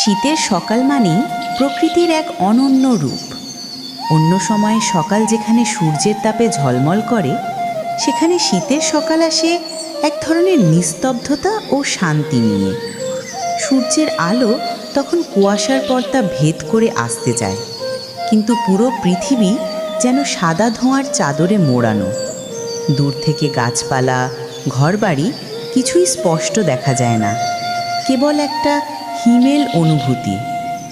শীতের সকাল মানেই প্রকৃতির এক অনন্য রূপ। অন্য সময়ে সকাল যেখানে সূর্যের তাপে ঝলমল করে, সেখানে শীতের সকাল আসে এক ধরনের নিস্তব্ধতা ও শান্তি নিয়ে। সূর্যের আলো তখন কুয়াশার পর্দা ভেদ করে আসতে যায় কিন্তু পুরো পৃথিবী যেন সাদা ধোঁয়ার চাদরে মোড়ানো। দূর থেকে গাছপালা, ঘরবাড়ি কিছুই স্পষ্ট দেখা যায় না, কেবল একটা হিমেল অনুভূতি।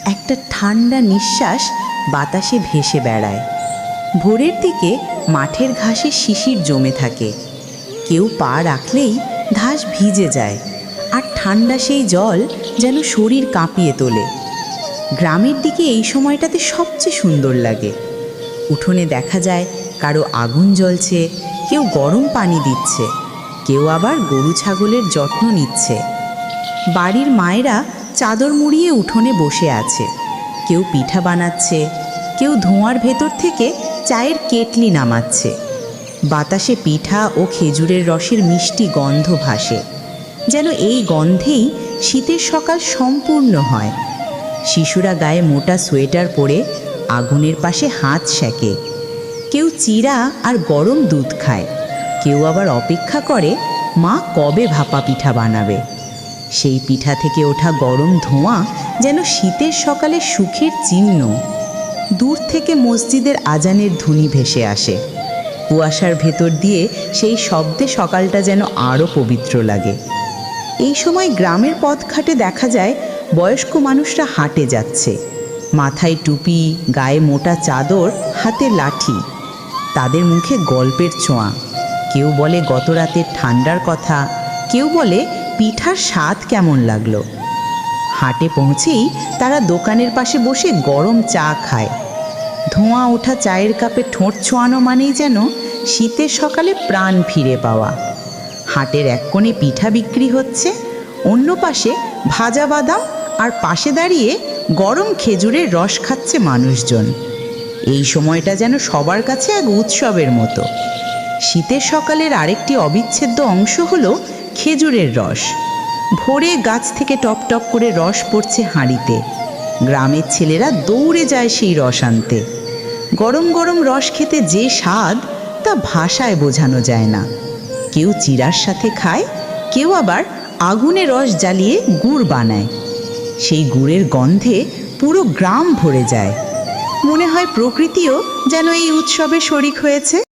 একটা ঠান্ডা নিঃশ্বাস বাতাসে ভেসে বেড়ায়। ভোরের দিকে মাঠের ঘাসে শিশির জমে থাকে। কেউ পা রাখলেই ঘাস ভিজে যায় আর ঠান্ডা সেই জল যেন শরীর কাঁপিয়ে তোলে। গ্রামের দিকে এই সময়টাতে সবচেয়ে সুন্দর লাগে। উঠোনে দেখা যায় কারও আগুন জ্বলছে, কেউ গরম পানি দিচ্ছে, কেউ আবার গরু ছাগলের যত্ন নিচ্ছে। বাড়ির মায়েরা চাদর মুড়িয়ে উঠোনে বসে আছে। কেউ পিঠা বানাচ্ছে, কেউ ধোঁয়ার ভেতর থেকে চায়ের কেটলি নামাচ্ছে। বাতাসে পিঠা ও খেজুরের রসের মিষ্টি গন্ধ ভাসে। যেন এই গন্ধেই শীতের সকাল সম্পূর্ণ হয়। শিশুরা গায়ে মোটা সোয়েটার পরে আগুনের পাশে হাত সেঁকে কেউ চিরা আর গরম দুধ খায়। কেউ আবার অপেক্ষা করে, মা কবে ভাপা পিঠা বানাবে? সেই পিঠা থেকে ওঠা গরম ধোঁয়া যেন শীতের সকালে সুখের চিহ্ন। দূর থেকে মসজিদের আজানের ধ্বনি ভেসে আসে। কুয়াশার ভেতর দিয়ে সেই শব্দে সকালটা যেন আরও পবিত্র লাগে। এই সময় গ্রামের পথ পথঘাটে দেখা যায়, বয়স্ক মানুষরা হাঁটে যাচ্ছে। মাথায় টুপি, গায়ে মোটা চাদর, হাতে লাঠি। তাদের মুখে গল্পের ছোঁয়া। কেউ বলে গত রাতের ঠান্ডার কথা, কেউ বলে পিঠার স্বাদ কেমন লাগল? হাটে পৌঁছেই তারা দোকানের পাশে বসে গরম চা খায়। ধোঁয়া ওঠা চায়ের কাপে ঠোঁট ছোঁয়ানো মানেই যেন শীতের সকালে প্রাণ ফিরে পাওয়া। হাটের এক কোণে পিঠা বিক্রি হচ্ছে, অন্য পাশে ভাজা বাদাম আর পাশে দাঁড়িয়ে গরম খেজুরের রস খাচ্ছে মানুষজন। এই সময়টা যেন সবার কাছে এক উৎসবের মতো। শীতের সকালের আরেকটি অবিচ্ছেদ্য অংশ হলো খেজুরের রস। ভোরে গাছ থেকে টপ টপ করে রস পড়ছে হাঁড়িতে। গ্রামের ছেলেরা দৌড়ে যায় সেই রস আনতে। গরম গরম রস খেতে যে স্বাদ, তা ভাষায় বোঝানো যায় না। কেউ চিরার সাথে খায়, কেউ আবার আগুনে রস জ্বালিয়ে গুড় বানায়। সেই গুড়ের গন্ধে পুরো গ্রাম ভরে যায়। মনে হয় প্রকৃতিও যেন এই উৎসবে শরিক হয়েছে।